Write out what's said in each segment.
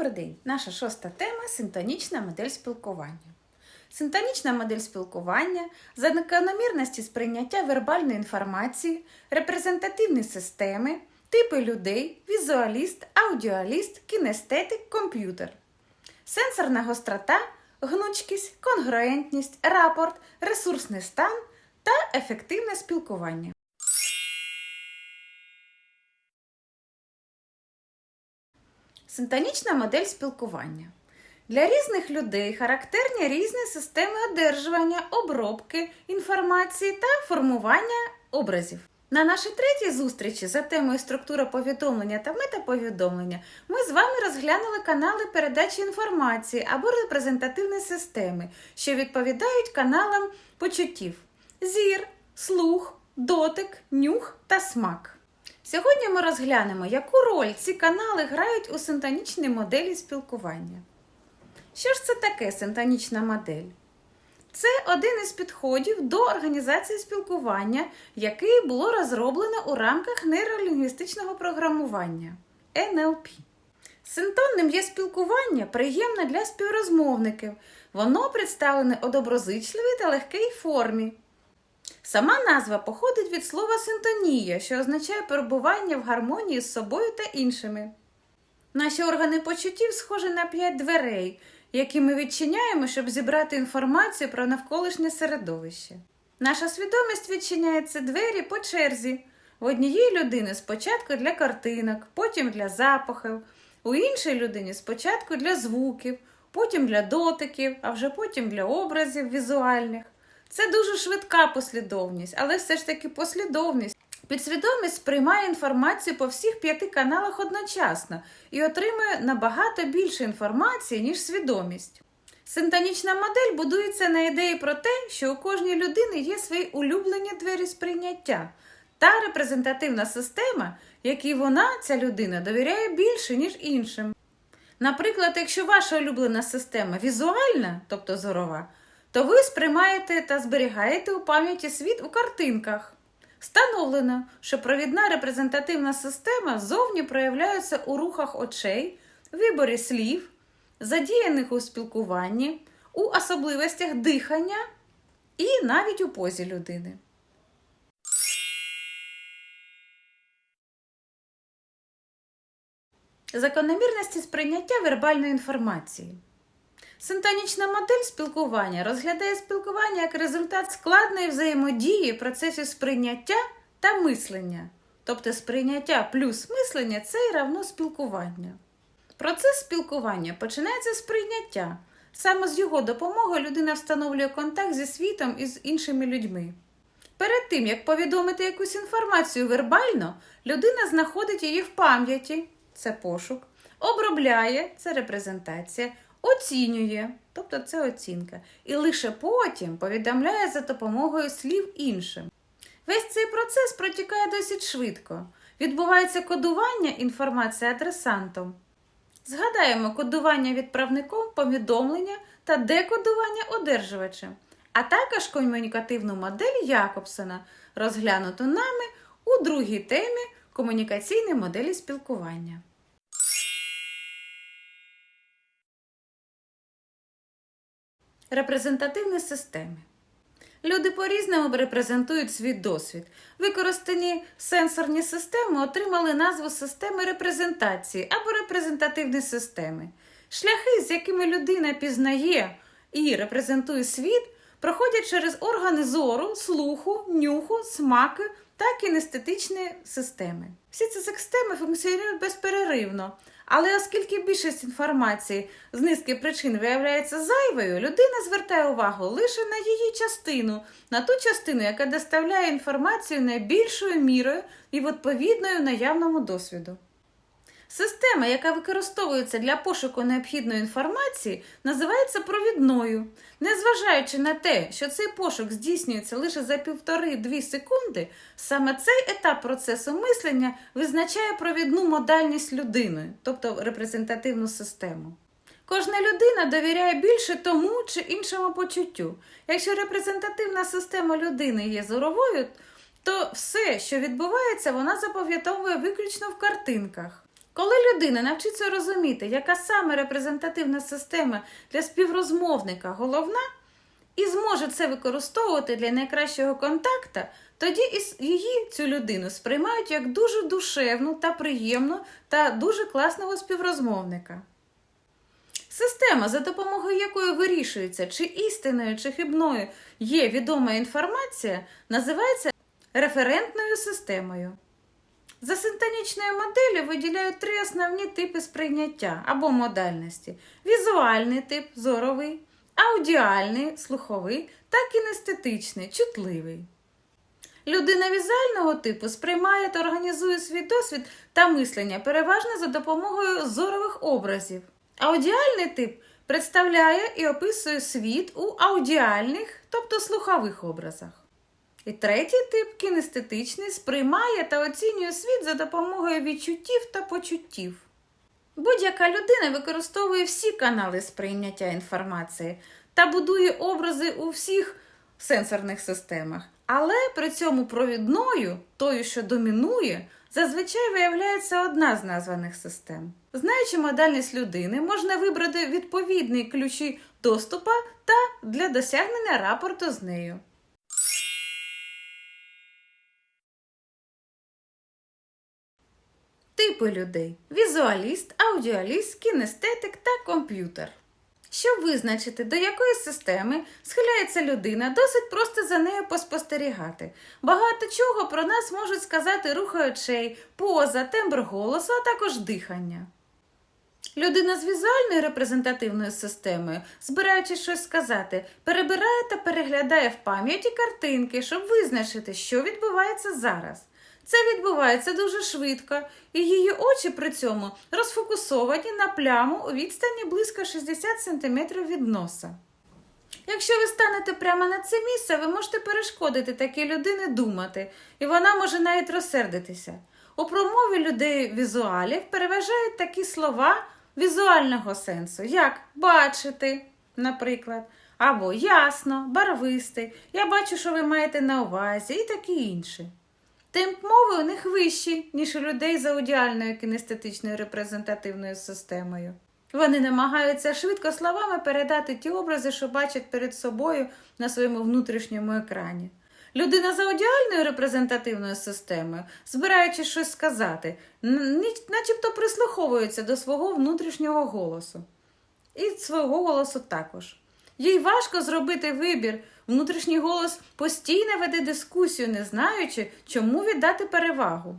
Добрий день! Наша шоста тема синтонічна модель спілкування. Синтонічна модель спілкування, закономірності сприйняття вербальної інформації, репрезентативні системи, типи людей, візуаліст, аудіаліст, кінестетик, комп'ютер, сенсорна гострота, гнучкість, конгруентність, рапорт, ресурсний стан та ефективне спілкування. Синтонічна модель спілкування. Для різних людей характерні різні системи одержування, обробки інформації та формування образів. На нашій третій зустрічі за темою структура повідомлення та метаповідомлення ми з вами розглянули канали передачі інформації або репрезентативні системи, що відповідають каналам почуттів: зір, слух, дотик, нюх та смак. Сьогодні ми розглянемо, яку роль ці канали грають у синтонічній моделі спілкування. Що ж це таке синтонічна модель? Це один із підходів до організації спілкування, який було розроблено у рамках нейролінгвістичного програмування НЛП. Синтонним є спілкування приємне для співрозмовників. Воно представлене у доброзичливій та легкій формі. Сама назва походить від слова синтонія, що означає перебування в гармонії з собою та іншими. Наші органи почуттів схожі на п'ять дверей, які ми відчиняємо, щоб зібрати інформацію про навколишнє середовище. Наша свідомість відчиняє ці двері по черзі. В однієї людини спочатку для картинок, потім для запахів, у іншій людині спочатку для звуків, потім для дотиків, а вже потім для образів візуальних. Це дуже швидка послідовність, але все ж таки послідовність. Підсвідомість сприймає інформацію по всіх п'яти каналах одночасно і отримує набагато більше інформації, ніж свідомість. Синтонічна модель будується на ідеї про те, що у кожній людини є свої улюблені двері сприйняття та репрезентативна система, якій вона, ця людина, довіряє більше, ніж іншим. Наприклад, якщо ваша улюблена система візуальна, тобто зорова, то ви сприймаєте та зберігаєте у пам'яті світ у картинках. Встановлено, що провідна репрезентативна система зовні проявляється у рухах очей, виборі слів, задіяних у спілкуванні, у особливостях дихання і навіть у позі людини. Закономірності сприйняття вербальної інформації. Синтонічна модель спілкування розглядає спілкування як результат складної взаємодії процесів сприйняття та мислення. Тобто сприйняття плюс мислення це і равно спілкування. Процес спілкування починається з прийняття. Саме з його допомогою людина встановлює контакт зі світом і з іншими людьми. Перед тим, як повідомити якусь інформацію вербально, людина знаходить її в пам'яті це пошук, обробляє це репрезентація, оцінює, тобто це оцінка, і лише потім повідомляє за допомогою слів іншим. Весь цей процес протікає досить швидко. Відбувається кодування інформації адресантом. Згадаємо кодування відправником, повідомлення та декодування одержувачем, а також комунікативну модель Якобсона, розглянуту нами у другій темі комунікаційні моделі спілкування. Репрезентативні системи. Люди по-різному репрезентують свій досвід. Використані сенсорні системи отримали назву системи репрезентації або репрезентативні системи. Шляхи, з якими людина пізнає і репрезентує світ, проходять через органи зору, слуху, нюху, смаку та кінестетичні системи. Всі ці системи функціонують безперервно. Але оскільки більшість інформації з низки причин виявляється зайвою, людина звертає увагу лише на її частину, на ту частину, яка доставляє інформацію найбільшою мірою і відповідною наявному досвіду. Система, яка використовується для пошуку необхідної інформації, називається провідною. Незважаючи на те, що цей пошук здійснюється лише за півтори-дві секунди, саме цей етап процесу мислення визначає провідну модальність людини, тобто репрезентативну систему. Кожна людина довіряє більше тому чи іншому почуттю. Якщо репрезентативна система людини є зоровою, то все, що відбувається, вона запам'ятовує виключно в картинках. Коли людина навчиться розуміти, яка саме репрезентативна система для співрозмовника головна, і зможе це використовувати для найкращого контакта, тоді її, цю людину, сприймають як дуже душевну та приємну та дуже класного співрозмовника. Система, за допомогою якої вирішується, чи істинною, чи хибною є відома інформація, називається референтною системою. За синтонічною моделлю виділяють три основні типи сприйняття або модальності: візуальний тип зоровий, аудіальний слуховий та кінестетичний чутливий. Людина візуального типу сприймає та організує свій досвід та мислення переважно за допомогою зорових образів. Аудіальний тип представляє і описує світ у аудіальних, тобто слухових образах. І третій тип кінестетичний сприймає та оцінює світ за допомогою відчуттів та почуттів. Будь-яка людина використовує всі канали сприйняття інформації та будує образи у всіх сенсорних системах, але при цьому провідною, тою, що домінує, зазвичай виявляється одна з названих систем. Знаючи модальність людини, можна вибрати відповідні ключі доступу та для досягнення рапорту з нею. Типи людей: візуаліст, аудіаліст, кінестетик та комп'ютер. Щоб визначити, до якої системи схиляється людина, досить просто за нею поспостерігати. Багато чого про нас можуть сказати рухи очей, поза, тембр голосу, а також дихання. Людина з візуальною репрезентативною системою, збираючи щось сказати, перебирає та переглядає в пам'яті картинки, щоб визначити, що відбувається зараз. Це відбувається дуже швидко, і її очі при цьому розфокусовані на пляму у відстані близько 60 см від носа. Якщо ви станете прямо на це місце, ви можете перешкодити такій людині думати, і вона може навіть розсердитися. У промові людей візуалів переважають такі слова візуального сенсу, як бачити, наприклад, або ясно, барвистий, я бачу, що ви маєте на увазі, і такі інші. Темп мови у них вищий, ніж у людей з аудіальною кінестетичною репрезентативною системою. Вони намагаються швидко словами передати ті образи, що бачать перед собою на своєму внутрішньому екрані. Людина з аудіальною репрезентативною системою, збираючи щось сказати, начебто прислуховується до свого внутрішнього голосу. І свого голосу також. Їй важко зробити вибір. Внутрішній голос постійно веде дискусію, не знаючи, чому віддати перевагу.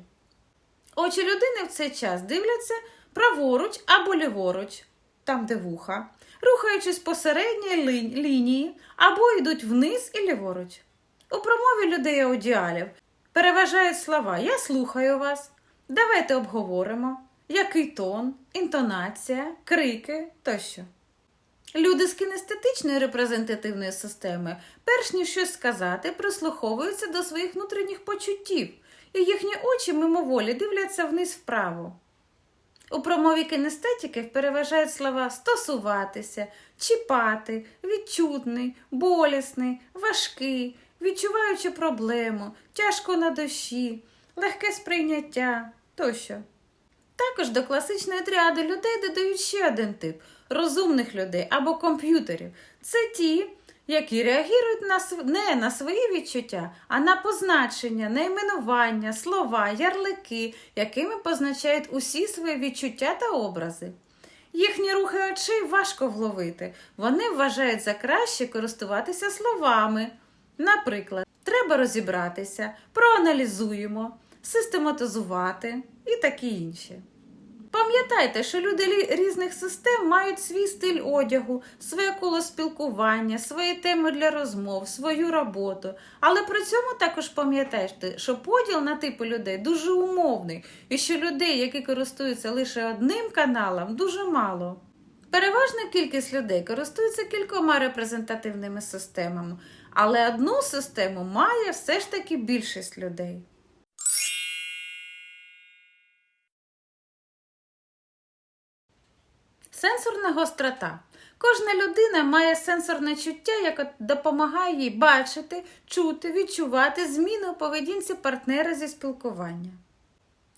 Очі людини в цей час дивляться праворуч або ліворуч, там де вуха, рухаючись по середній лі- лінії або йдуть вниз і ліворуч. У промові людей аудіалів переважають слова Я слухаю вас, давайте обговоримо, який тон, інтонація, крики тощо. Люди з кінестетичною репрезентативною системою, перш ніж щось сказати, прислуховуються до своїх внутрішніх почуттів, і їхні очі мимоволі дивляться вниз вправо. У промові кінестетики переважають слова стосуватися, чіпати, відчутний, болісний, важкий, відчуваючи проблему, тяжко на душі, легке сприйняття тощо. Також до класичної тріади людей додають ще один тип розумних людей або комп'ютерів. Це ті, які реагують на св- не на свої відчуття, а на позначення, найменування, слова, ярлики, якими позначають усі свої відчуття та образи. Їхні рухи очей важко вловити. Вони вважають за краще користуватися словами. Наприклад, треба розібратися, проаналізуємо, систематизувати і такі інші. Пам'ятайте, що люди різних систем мають свій стиль одягу, своє коло спілкування, свої теми для розмов, свою роботу. Але при цьому також пам'ятайте, що поділ на типи людей дуже умовний, і що людей, які користуються лише одним каналом, дуже мало. Переважна кількість людей користується кількома репрезентативними системами, але одну систему має все ж таки більшість людей. Сенсорна гострота. Кожна людина має сенсорне чуття, яке допомагає їй бачити, чути, відчувати зміни у поведінці партнера зі спілкування.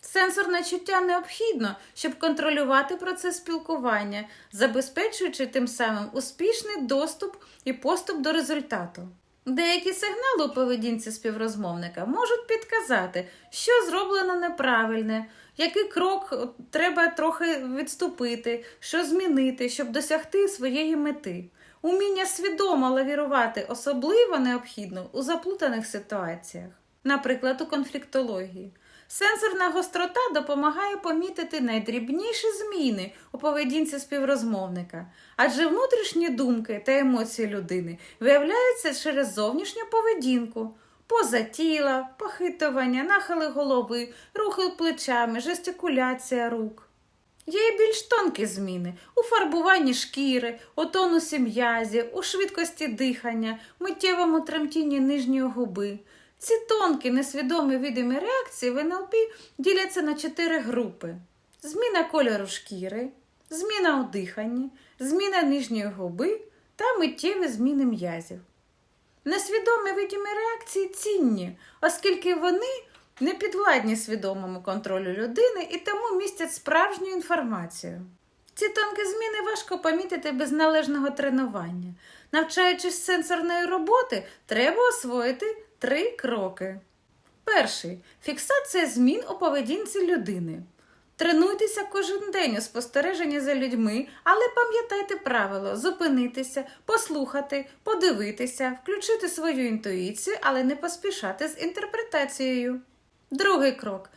Сенсорне чуття необхідно, щоб контролювати процес спілкування, забезпечуючи тим самим успішний доступ і поступ до результату. Деякі сигнали у поведінці співрозмовника можуть підказати, що зроблено неправильне, який крок треба трохи відступити, що змінити, щоб досягти своєї мети. Уміння свідомо лавірувати особливо необхідно у заплутаних ситуаціях, наприклад, у конфліктології. Сенсорна гострота допомагає помітити найдрібніші зміни у поведінці співрозмовника, адже внутрішні думки та емоції людини виявляються через зовнішню поведінку, поза тіла, похитування, нахили голови, рухи плечами, жестикуляція рук. Є і більш тонкі зміни у фарбуванні шкіри, у тонусі м'язів, у швидкості дихання, миттєвому тремтінні нижньої губи. Ці тонкі, несвідомі видимі реакції в НЛП діляться на чотири групи: зміна кольору шкіри, зміна у диханні, зміна нижньої губи та миттєві зміни м'язів. Несвідомі видимі реакції цінні, оскільки вони не підвладні свідомому контролю людини і тому містять справжню інформацію. Ці тонкі зміни важко помітити без належного тренування. Навчаючись сенсорної роботи, треба освоїти три кроки. Перший фіксація змін у поведінці людини. Тренуйтеся кожен день у спостереженні за людьми, але пам'ятайте правило зупинитися, послухати, подивитися, включити свою інтуїцію, але не поспішати з інтерпретацією. Другий крок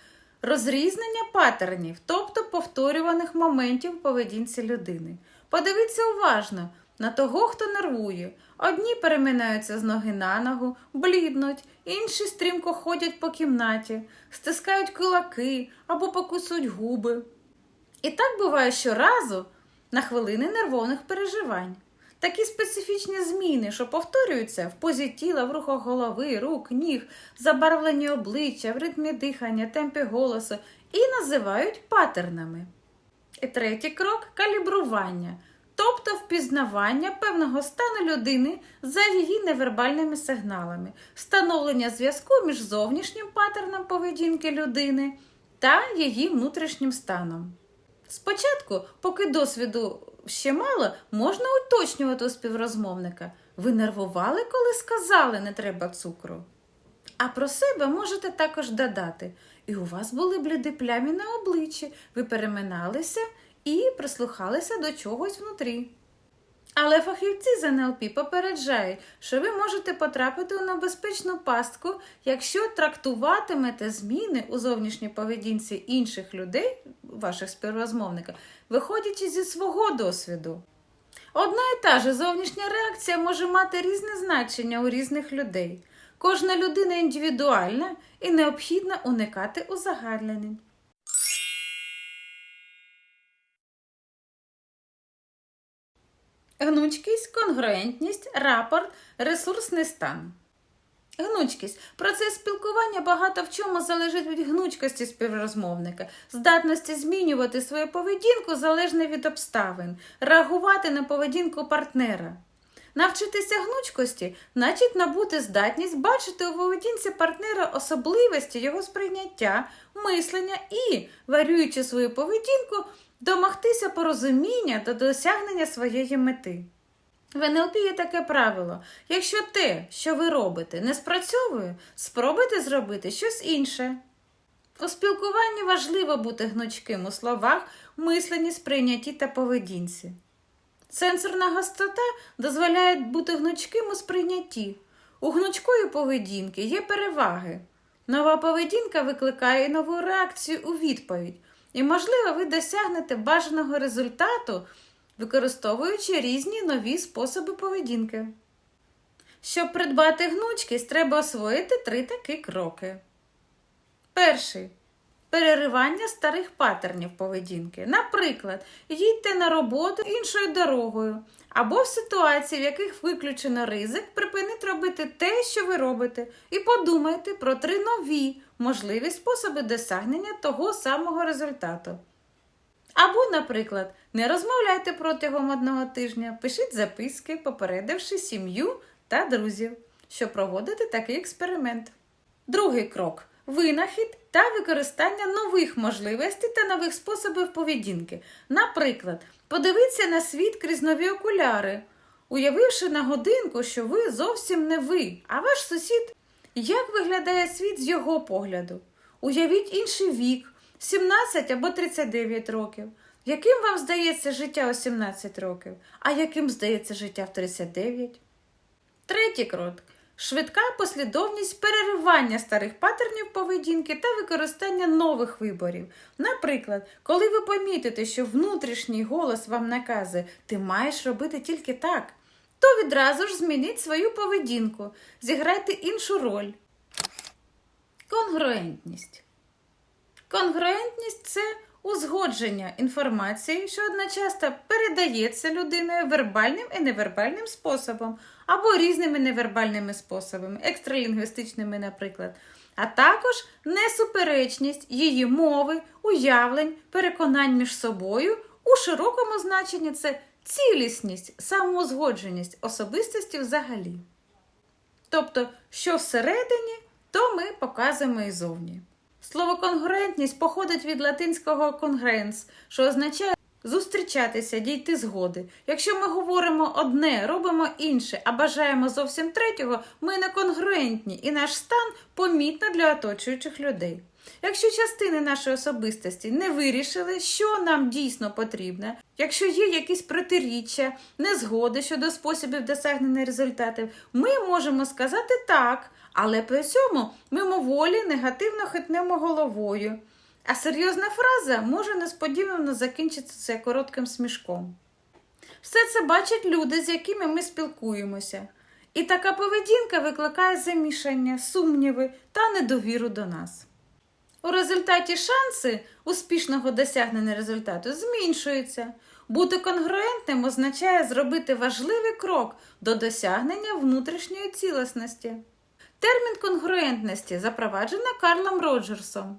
розрізнення патернів, тобто повторюваних моментів в поведінці людини. Подивіться уважно на того, хто нервує. Одні переминаються з ноги на ногу, бліднуть, інші стрімко ходять по кімнаті, стискають кулаки або покусують губи. І так буває щоразу на хвилини нервових переживань. Такі специфічні зміни, що повторюються в позі тіла, в рухах голови, рук, ніг, забарвленні обличчя, в ритмі дихання, темпі голосу і називають патернами. І третій крок калібрування, тобто впізнавання певного стану людини за її невербальними сигналами, встановлення зв'язку між зовнішнім патерном поведінки людини та її внутрішнім станом. Спочатку, поки досвіду ще мало, можна уточнювати у співрозмовника. Ви нервували, коли сказали не треба цукру. А про себе можете також додати. І у вас були бліди плямі на обличчі, ви переминалися і прислухалися до чогось внутрі. Але фахівці з НЛП попереджають, що ви можете потрапити у небезпечну пастку, якщо трактуватимете зміни у зовнішній поведінці інших людей, ваших співрозмовників, виходячи зі свого досвіду. Одна і та ж зовнішня реакція може мати різне значення у різних людей. Кожна людина індивідуальна і необхідно уникати узагальнень. Гнучкість, конгруентність, рапорт, ресурсний стан. Гнучкість. Процес спілкування багато в чому залежить від гнучкості співрозмовника, здатності змінювати свою поведінку залежно від обставин, реагувати на поведінку партнера. Навчитися гнучкості, значить набути здатність бачити у поведінці партнера особливості його сприйняття, мислення і, варюючи свою поведінку, домогтися порозуміння до досягнення своєї мети. В НЛП є таке правило: якщо те, що ви робите, не спрацьовує, спробуйте зробити щось інше. У спілкуванні важливо бути гнучким у словах, мисленні, сприйнятті та поведінці. Сенсорна гострота дозволяє бути гнучким у сприйнятті. У гнучкої поведінки є переваги. Нова поведінка викликає нову реакцію у відповідь, і, можливо, ви досягнете бажаного результату, використовуючи різні нові способи поведінки. Щоб придбати гнучкість, треба освоїти три такі кроки. Перший переривання старих патернів поведінки. Наприклад, їдьте на роботу іншою дорогою, або в ситуації, в яких виключено ризик, припиніть робити те, що ви робите, і подумайте про три нові можливі способи досягнення того самого результату. Або, наприклад, не розмовляйте протягом одного тижня, пишіть записки, попередивши сім'ю та друзів, щоб проводити такий експеримент. Другий крок винахід та використання нових можливостей та нових способів поведінки. Наприклад, подивитися на світ крізь нові окуляри, уявивши на годинку, що ви зовсім не ви, а ваш сусід. Як виглядає світ з його погляду? Уявіть інший вік 17 або 39 років. Яким вам здається життя у 17 років, а яким здається життя в 39? Третій крок швидка послідовність переривання старих паттернів поведінки та використання нових виборів. Наприклад, коли ви помітите, що внутрішній голос вам наказує, ти маєш робити тільки так, то відразу ж змініть свою поведінку, зіграйте іншу роль. Конгруентність. Конгруентність це узгодження інформації, що одночасно передається людиною вербальним і невербальним способом, або різними невербальними способами, екстралінгвістичними, наприклад, а також несуперечність її мови, уявлень, переконань між собою. У широкому значенні це цілісність, самоузгодженість особистості взагалі. Тобто, що всередині, то ми показуємо і зовні. Слово конгруентність походить від латинського конгренс, що означає зустрічатися, дійти згоди. Якщо ми говоримо одне, робимо інше, а бажаємо зовсім третього, ми не конгруентні, і наш стан помітно для оточуючих людей. Якщо частини нашої особистості не вирішили, що нам дійсно потрібно, якщо є якісь протиріччя, незгоди щодо способів досягнення результатів, ми можемо сказати так, але при цьому мимоволі негативно хитнемо головою. А серйозна фраза може несподівано закінчитися коротким смішком. Все це бачать люди, з якими ми спілкуємося. І така поведінка викликає замішання, сумніви та недовіру до нас. У результаті шанси успішного досягнення результату зменшуються. Бути конгруентним означає зробити важливий крок до досягнення внутрішньої цілісності. Термін конгруентності запроваджено Карлом Роджерсом.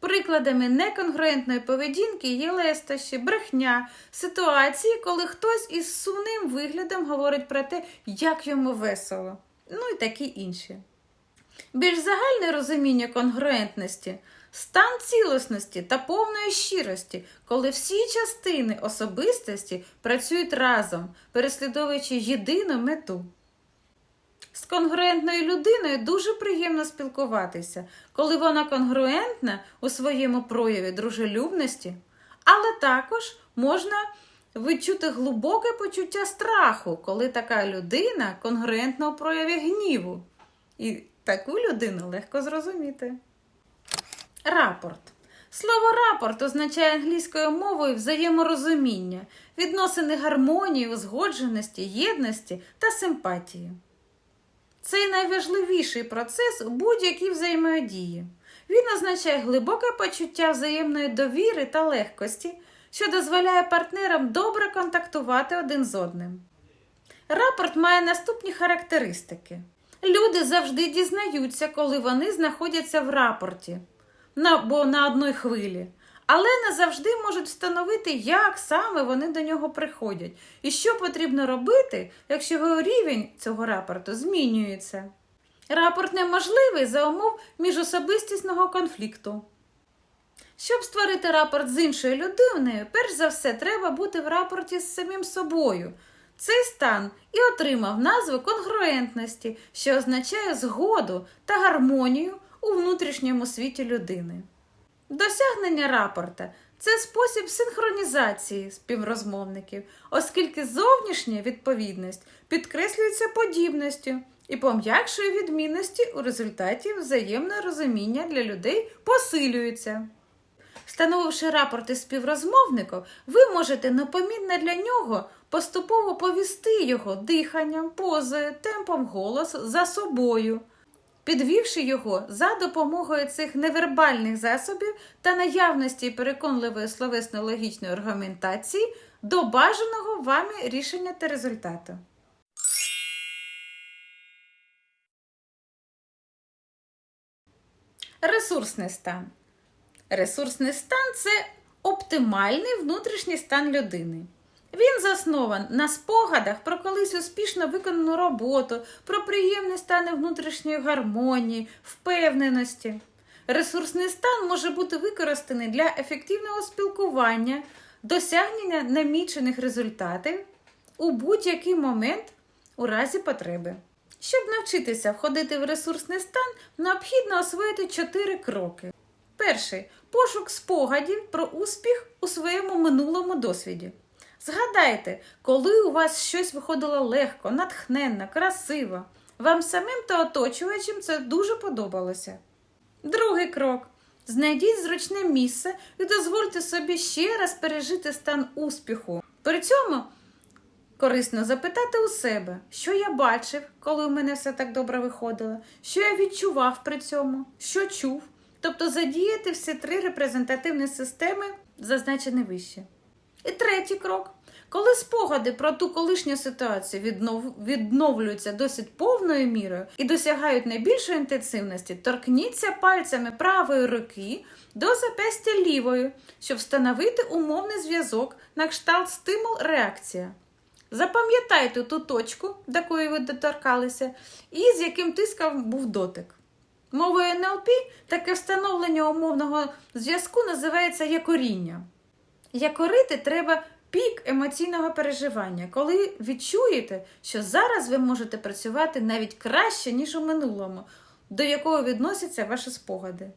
Прикладами неконгруентної поведінки є лестощі, брехня, ситуації, коли хтось із сумним виглядом говорить про те, як йому весело, ну і такі інші. Більш загальне розуміння конгруентності стан цілісності та повної щирості, коли всі частини особистості працюють разом, переслідовуючи єдину мету. З конгруентною людиною дуже приємно спілкуватися, коли вона конгруентна у своєму прояві дружелюбності, але також можна відчути глибоке почуття страху, коли така людина конгруентна у прояві гніву. І таку людину легко зрозуміти. Рапорт. Слово рапорт означає англійською мовою взаєморозуміння, відносини гармонії, узгодженості, єдності та симпатії. Це найважливіший процес у будь-якій взаємодії. Він означає глибоке почуття взаємної довіри та легкості, що дозволяє партнерам добре контактувати один з одним. Рапорт має наступні характеристики. Люди завжди дізнаються, коли вони знаходяться в рапорті або на одній хвилі, але не завжди можуть встановити, як саме вони до нього приходять, і що потрібно робити, якщо його рівень цього рапорту змінюється. Рапорт неможливий за умов міжособистісного конфлікту. Щоб створити рапорт з іншою людиною, перш за все, треба бути в рапорті з самим собою. Цей стан і отримав назву конгруентності, що означає згоду та гармонію у внутрішньому світі людини. Досягнення рапорта це спосіб синхронізації співрозмовників, оскільки зовнішня відповідність підкреслюється подібністю і пом'якшує відмінності у результаті взаємне розуміння для людей посилюється. Встановивши рапорти співрозмовників, ви можете непомітно для нього поступово повісти його диханням, позою, темпом голосу за собою підвівши його за допомогою цих невербальних засобів та наявності переконливої словесно-логічної аргументації до бажаного вами рішення та результату. Ресурсний стан. Ресурсний стан це оптимальний внутрішній стан людини. Він заснований на спогадах про колись успішно виконану роботу, про приємні стани внутрішньої гармонії, впевненості. Ресурсний стан може бути використаний для ефективного спілкування, досягнення намічених результатів у будь-який момент у разі потреби. Щоб навчитися входити в ресурсний стан, необхідно освоїти чотири кроки. Перший пошук спогадів про успіх у своєму минулому досвіді. Згадайте, коли у вас щось виходило легко, натхненно, красиво. Вам самим та оточувачам це дуже подобалося. Другий крок. Знайдіть зручне місце і дозвольте собі ще раз пережити стан успіху. При цьому корисно запитати у себе, що я бачив, коли у мене все так добре виходило, що я відчував при цьому, що чув. Тобто задіяти всі три репрезентативні системи, зазначені вище. І третій крок. Коли спогади про ту колишню ситуацію віднов... відновлюються досить повною мірою і досягають найбільшої інтенсивності, торкніться пальцями правої руки до запястя лівої, щоб встановити умовний зв'язок на кшталт стимул-реакція. Запам'ятайте ту точку, до якої ви доторкалися, і з яким тиском був дотик. Мовою НЛП таке встановлення умовного зв'язку називається якоріння. Якорити треба пік емоційного переживання, коли відчуєте, що зараз ви можете працювати навіть краще, ніж у минулому, до якого відносяться ваші спогади.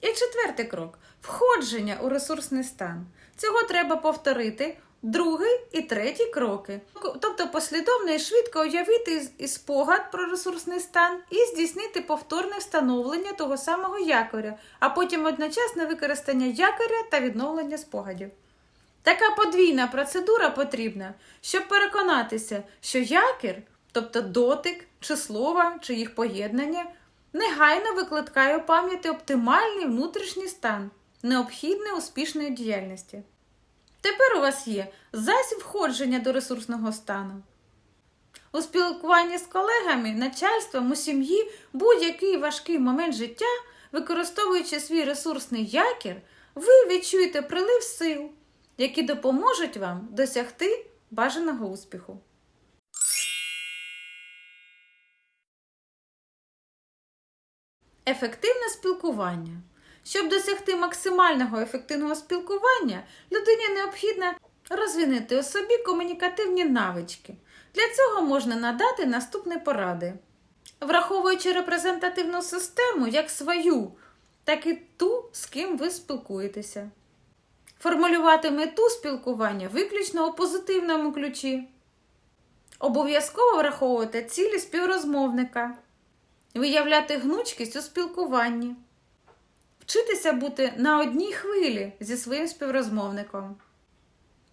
І четвертий крок входження у ресурсний стан. Цього треба повторити другий і третій кроки. Тобто послідовно і швидко уявити і спогад про ресурсний стан і здійснити повторне встановлення того самого якоря, а потім одночасне використання якоря та відновлення спогадів. Така подвійна процедура потрібна, щоб переконатися, що якір, тобто дотик чи слова, чи їх поєднання, негайно викликає у пам'яті оптимальний внутрішній стан, необхідний успішної діяльності. Тепер у вас є засіб входження до ресурсного стану. У спілкуванні з колегами, начальством у сім'ї будь-який важкий момент життя, використовуючи свій ресурсний якір, ви відчуєте прилив сил, які допоможуть вам досягти бажаного успіху. Ефективне спілкування. Щоб досягти максимального ефективного спілкування, людині необхідно розвинути у собі комунікативні навички. Для цього можна надати наступні поради. Враховуючи репрезентативну систему як свою, так і ту, з ким ви спілкуєтеся. Формулювати мету спілкування виключно у позитивному ключі. Обов'язково враховувати цілі співрозмовника, виявляти гнучкість у спілкуванні. Вчитися бути на одній хвилі зі своїм співрозмовником,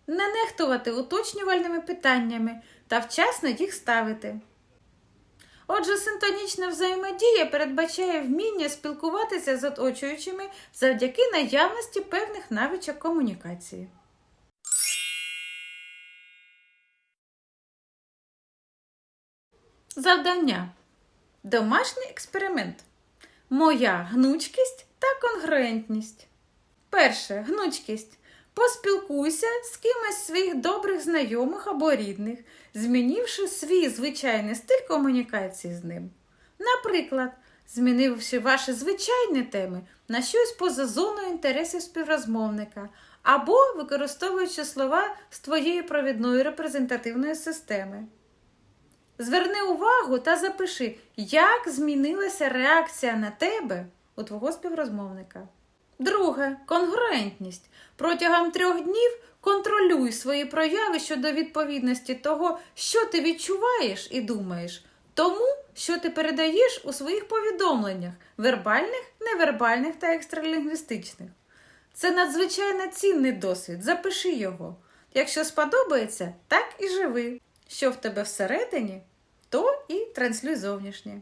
не нехтувати уточнювальними питаннями та вчасно їх ставити. Отже, синтонічна взаємодія передбачає вміння спілкуватися з оточуючими завдяки наявності певних навичок комунікації. Завдання. Домашній експеримент. Моя гнучкість та конгруентність. Перше гнучкість. Поспілкуйся з кимось з своїх добрих знайомих або рідних, змінивши свій звичайний стиль комунікації з ним. Наприклад, змінивши ваші звичайні теми на щось поза зоною інтересів співрозмовника, або використовуючи слова з твоєї провідної репрезентативної системи. Зверни увагу та запиши, як змінилася реакція на тебе у твого співрозмовника. Друге конгруентність. Протягом трьох днів контролюй свої прояви щодо відповідності того, що ти відчуваєш і думаєш, тому, що ти передаєш у своїх повідомленнях вербальних, невербальних та екстралінгвістичних. Це надзвичайно цінний досвід. Запиши його. Якщо сподобається, так і живи. Що в тебе всередині, то і транслюй зовнішнє.